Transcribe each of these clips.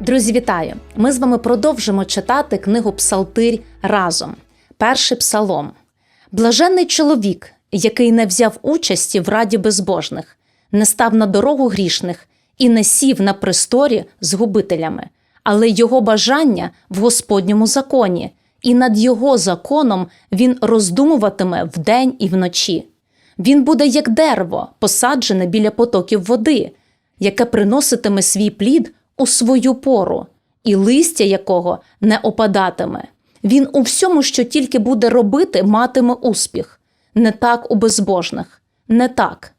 Друзі, вітаю! Ми з вами продовжимо читати книгу Псалтирь разом. Перший псалом. Блаженний чоловік, який не взяв участі в раді безбожних, не став на дорогу грішних і не сів на престорі з губителями, але його бажання в Господньому законі, і над його законом він роздумуватиме вдень і вночі. Він буде як дерево, посаджене біля потоків води, яке приноситиме свій плід у свою пору, і листя якого не опадатиме. Він у всьому, що тільки буде робити, матиме успіх. Не так у безбожних, не так.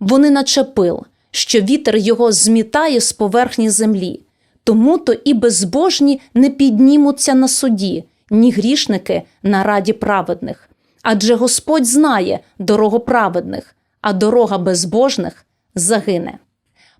Вони наче пил, що вітер його змітає з поверхні землі. Тому то і безбожні не піднімуться на суді, ні грішники на раді праведних. Адже Господь знає дорогу праведних, а дорога безбожних загине.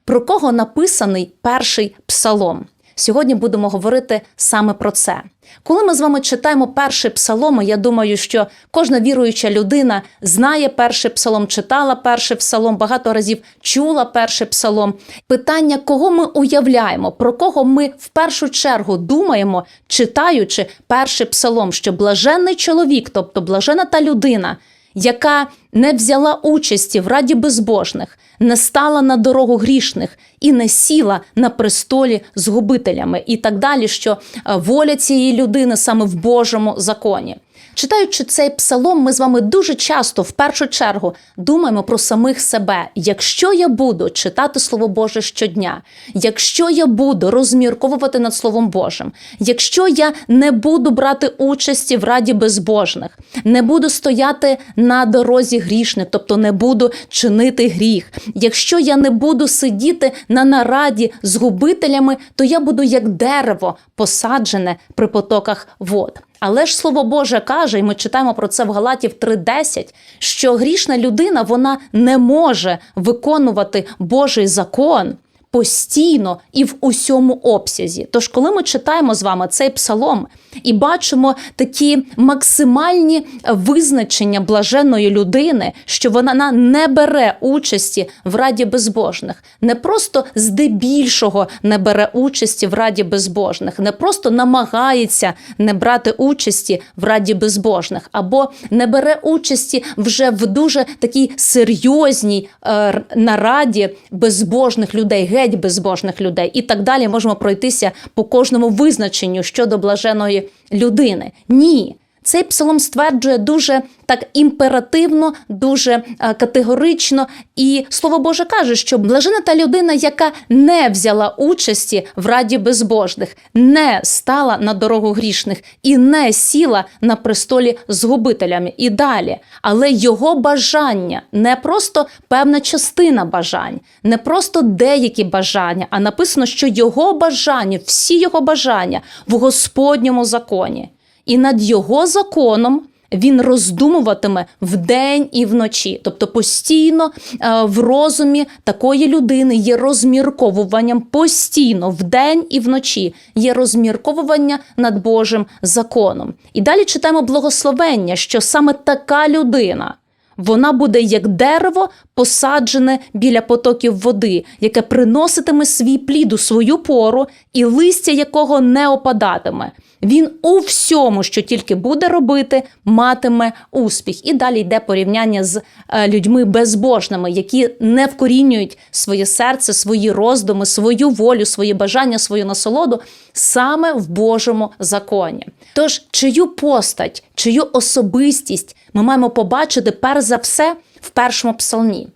Про кого написаний перший псалом? Сьогодні будемо говорити саме про це. Коли ми з вами читаємо перший псалом, я думаю, що кожна віруюча людина знає перший псалом, читала перший псалом, багато разів чула перший псалом. Питання, кого ми уявляємо, про кого ми в першу чергу думаємо, читаючи перший псалом, що блаженний чоловік, тобто блажена та людина, яка не взяла участі в раді безбожних, не стала на дорогу грішних і не сіла на престолі з губителями, і так далі, що е, воля цієї людини саме в Божому законі. Читаючи цей псалом, ми з вами дуже часто, в першу чергу, думаємо про самих себе. Якщо я буду читати Слово Боже щодня, якщо я буду розмірковувати над Словом Божим, якщо я не буду брати участі в раді безбожних, не буду стояти на дорозі грішних, тобто не буду чинити гріх, якщо я не буду сидіти на нараді з губителями, то я буду як дерево посаджене при потоках вод. Але ж слово Боже каже, і ми читаємо про це в Галатів 3:10, що грішна людина вона не може виконувати Божий закон постійно і в усьому обсязі. Тож, коли ми читаємо з вами цей псалом і бачимо такі максимальні визначення блаженної людини, що вона не бере участі в раді безбожних, не просто здебільшого не бере участі в раді безбожних, не просто намагається не брати участі в раді безбожних, або не бере участі вже в дуже такій серйозній е, нараді безбожних людей, геть безбожних людей, і так далі можемо пройтися по кожному визначенню щодо блаженої людини. Ні. Цей псалом стверджує дуже так імперативно, дуже е, категорично. І слово Боже каже, що блажена та людина, яка не взяла участі в раді безбожних, не стала на дорогу грішних і не сіла на престолі з губителями і далі. Але його бажання не просто певна частина бажань, не просто деякі бажання, а написано, що його бажання, всі його бажання в Господньому законі. І над його законом він роздумуватиме вдень і вночі. Тобто постійно е, в розумі такої людини є розмірковуванням постійно вдень і вночі є розмірковування над Божим законом. І далі читаємо благословення, що саме така людина. Вона буде як дерево, посаджене біля потоків води, яке приноситиме свій плід у свою пору, і листя якого не опадатиме. Він у всьому, що тільки буде робити, матиме успіх. І далі йде порівняння з е, людьми безбожними, які не вкорінюють своє серце, свої роздуми, свою волю, свої бажання, свою насолоду саме в Божому законі. Тож, чию постать, чию особистість ми маємо побачити перш за все в першому псалмі.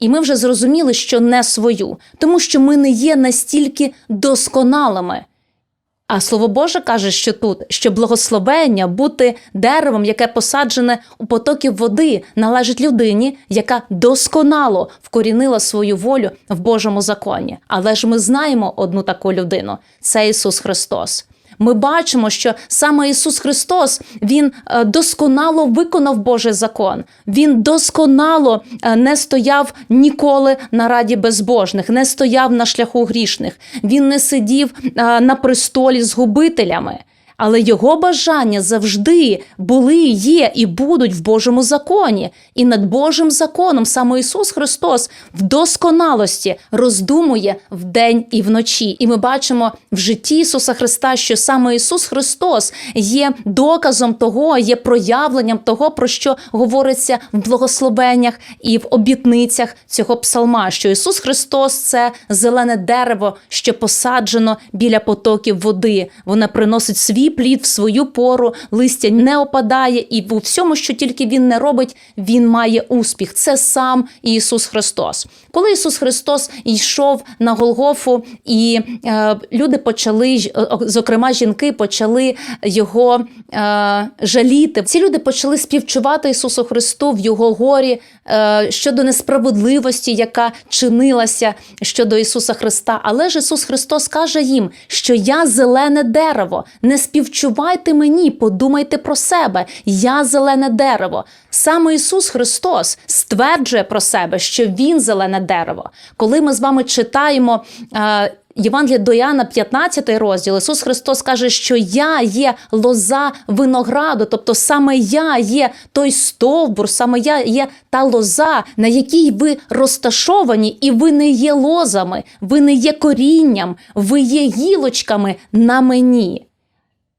І ми вже зрозуміли, що не свою, тому що ми не є настільки досконалими. А слово Боже каже, що тут що благословення бути деревом, яке посаджене у потоки води, належить людині, яка досконало вкорінила свою волю в Божому законі. Але ж ми знаємо одну таку людину це Ісус Христос. Ми бачимо, що саме Ісус Христос Він е, досконало виконав Божий закон. Він досконало е, не стояв ніколи на раді безбожних, не стояв на шляху грішних. Він не сидів е, на престолі з губителями. Але його бажання завжди були, є і будуть в Божому законі. І над Божим законом саме Ісус Христос в досконалості роздумує вдень і вночі. І ми бачимо в житті Ісуса Христа, що саме Ісус Христос є доказом того, є проявленням того, про що говориться в благословеннях і в обітницях цього псалма. Що Ісус Христос це зелене дерево, що посаджено біля потоків води. Вона приносить свій плід в свою пору, листя не опадає, і у всьому, що тільки він не робить, він має успіх. Це сам Ісус Христос. Коли Ісус Христос йшов на Голгофу, і е, люди почали, е, зокрема жінки, почали його е, жаліти. Ці люди почали співчувати Ісусу Христу в його горі щодо несправедливості, яка чинилася щодо Ісуса Христа. Але ж Ісус Христос каже їм, що я зелене дерево. Не співчувайте мені, подумайте про себе. Я зелене дерево. Саме Ісус Христос стверджує про себе, що Він зелене дерево. Коли ми з вами читаємо. Євангелія до Іоанна, 15 розділ, Ісус Христос каже, що я є лоза винограду, тобто саме я є той стовбур, саме я є та лоза, на якій ви розташовані, і ви не є лозами, ви не є корінням, ви є гілочками на мені.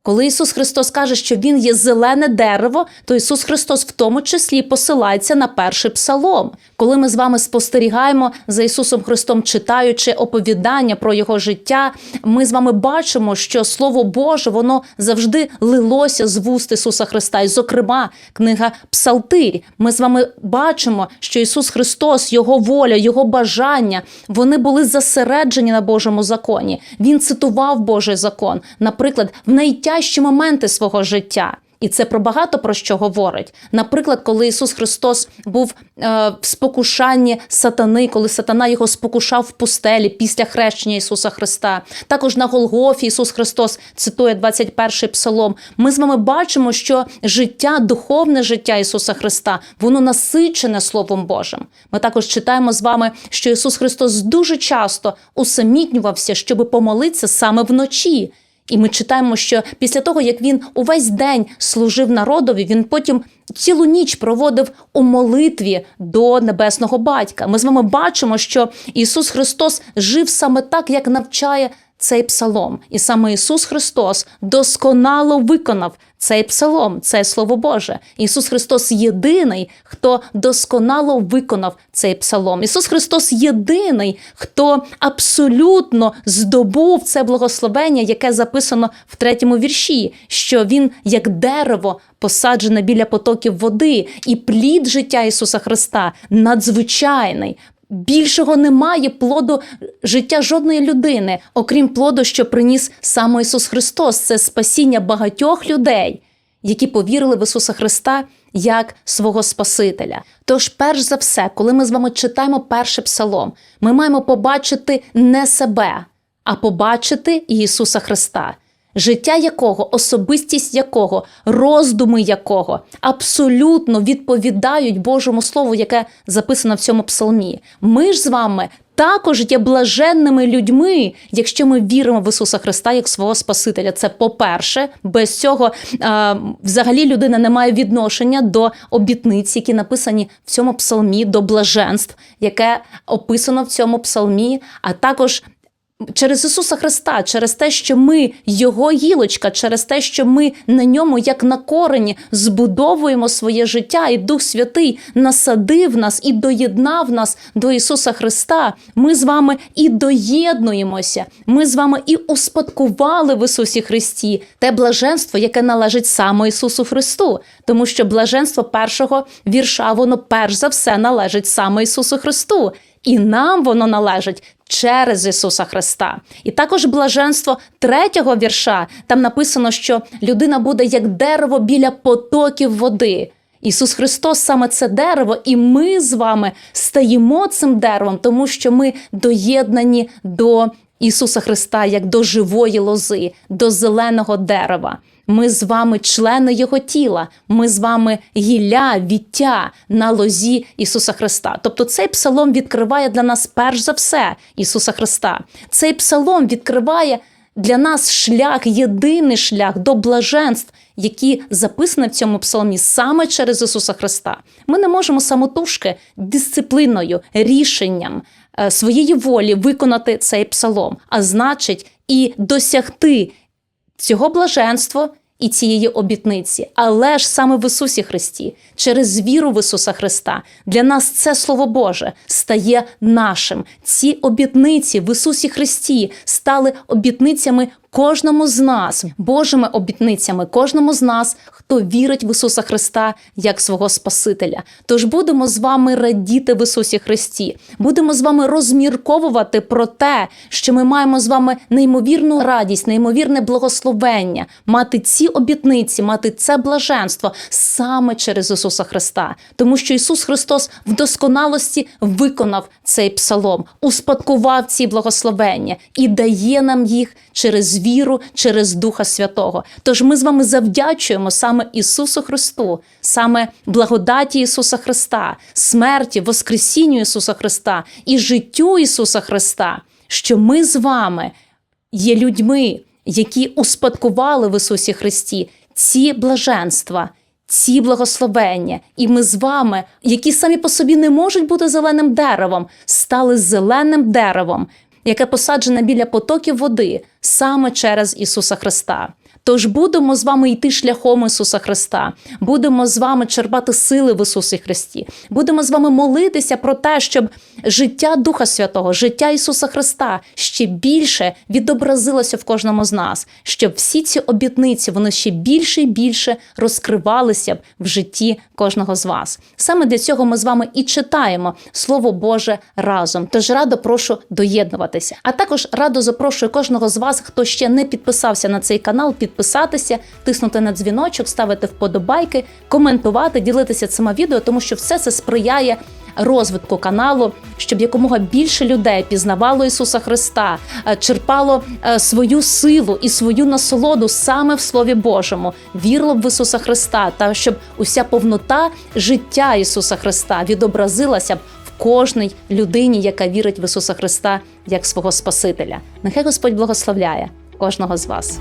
Коли Ісус Христос каже, що Він є зелене дерево, то Ісус Христос в тому числі посилається на перший псалом. Коли ми з вами спостерігаємо за Ісусом Христом, читаючи оповідання про Його життя, ми з вами бачимо, що Слово Боже воно завжди лилося з вуст Ісуса Христа. І, зокрема, книга Псалтирь. Ми з вами бачимо, що Ісус Христос, Його воля, Його бажання, вони були засереджені на Божому законі. Він цитував Божий закон, наприклад, в найтяжчі моменти свого життя. І це про багато про що говорить. Наприклад, коли Ісус Христос був е, в спокушанні сатани, коли сатана його спокушав в пустелі після хрещення Ісуса Христа. Також на Голгофі Ісус Христос цитує 21-й псалом. Ми з вами бачимо, що життя, духовне життя Ісуса Христа, воно насичене Словом Божим. Ми також читаємо з вами, що Ісус Христос дуже часто усамітнювався, щоб помолитися саме вночі. І ми читаємо, що після того, як він увесь день служив народові, він потім цілу ніч проводив у молитві до небесного батька. Ми з вами бачимо, що Ісус Христос жив саме так, як навчає цей псалом. І саме Ісус Христос досконало виконав цей псалом, це Слово Боже. Ісус Христос єдиний, хто досконало виконав цей псалом. Ісус Христос єдиний, хто абсолютно здобув це благословення, яке записано в третьому вірші, що Він як дерево посаджене біля потоків води, і плід життя Ісуса Христа надзвичайний. Більшого немає плоду життя жодної людини, окрім плоду, що приніс саме Ісус Христос. Це спасіння багатьох людей, які повірили в Ісуса Христа як свого Спасителя. Тож, перш за все, коли ми з вами читаємо перший псалом, ми маємо побачити не себе, а побачити Ісуса Христа. Життя якого, особистість якого, роздуми якого абсолютно відповідають Божому Слову, яке записано в цьому псалмі. Ми ж з вами також є блаженними людьми, якщо ми віримо в Ісуса Христа як свого Спасителя. Це по-перше, без цього е, взагалі людина не має відношення до обітниць, які написані в цьому псалмі, до блаженств, яке описано в цьому псалмі, а також Через Ісуса Христа, через те, що ми Його гілочка, через те, що ми на ньому, як на корені, збудовуємо своє життя, і Дух Святий насадив нас і доєднав нас до Ісуса Христа. Ми з вами і доєднуємося. Ми з вами і успадкували в Ісусі Христі те блаженство, яке належить саме Ісусу Христу, тому що блаженство першого вірша, воно перш за все належить саме Ісусу Христу. І нам воно належить через Ісуса Христа. І також блаженство третього вірша. Там написано, що людина буде як дерево біля потоків води. Ісус Христос саме це дерево, і ми з вами стаємо цим деревом, тому що ми доєднані до Ісуса Христа як до живої лози, до зеленого дерева. Ми з вами члени Його тіла, ми з вами гілля, віття на лозі Ісуса Христа. Тобто цей псалом відкриває для нас перш за все Ісуса Христа. Цей псалом відкриває для нас шлях, єдиний шлях до блаженств, які записані в цьому псалмі саме через Ісуса Христа. Ми не можемо самотужки дисципліною, рішенням е, своєї волі виконати цей псалом, а значить, і досягти цього блаженства і цієї обітниці, але ж саме в Ісусі Христі, через віру в Ісуса Христа, для нас це Слово Боже стає нашим. Ці обітниці в Ісусі Христі стали обітницями кожному з нас, Божими обітницями, кожному з нас, хто вірить в Ісуса Христа як свого Спасителя. Тож будемо з вами радіти в Ісусі Христі, будемо з вами розмірковувати про те, що ми маємо з вами неймовірну радість, неймовірне благословення, мати ці обітниці, мати це блаженство саме через Ісуса Христа, тому що Ісус Христос в досконалості виконав цей псалом, успадкував ці благословення і дає нам їх через віру, через Духа Святого. Тож ми з вами завдячуємо саме Ісусу Христу, саме благодаті Ісуса Христа, смерті, Воскресінню Ісуса Христа і життю Ісуса Христа, що ми з вами є людьми, які успадкували в Ісусі Христі ці блаженства. Ці благословення, і ми з вами, які самі по собі не можуть бути зеленим деревом, стали зеленим деревом, яке посаджене біля потоків води саме через Ісуса Христа. Тож будемо з вами йти шляхом Ісуса Христа, будемо з вами черпати сили в Ісусі Христі, будемо з вами молитися про те, щоб життя Духа Святого, життя Ісуса Христа ще більше відобразилося в кожному з нас, щоб всі ці обітниці вони ще більше і більше розкривалися б в житті кожного з вас. Саме для цього ми з вами і читаємо Слово Боже разом. Тож радо прошу доєднуватися. А також радо запрошую кожного з вас, хто ще не підписався на цей канал, підписатися, тиснути на дзвіночок, ставити вподобайки, коментувати, ділитися цими відео, тому що все це сприяє. Розвитку каналу, щоб якомога більше людей пізнавало Ісуса Христа, е, черпало е, свою силу і свою насолоду саме в Слові Божому, вірло в Ісуса Христа, та щоб уся повнота життя Ісуса Христа відобразилася б в кожній людині, яка вірить в Ісуса Христа як свого Спасителя. Нехай Господь благословляє кожного з вас.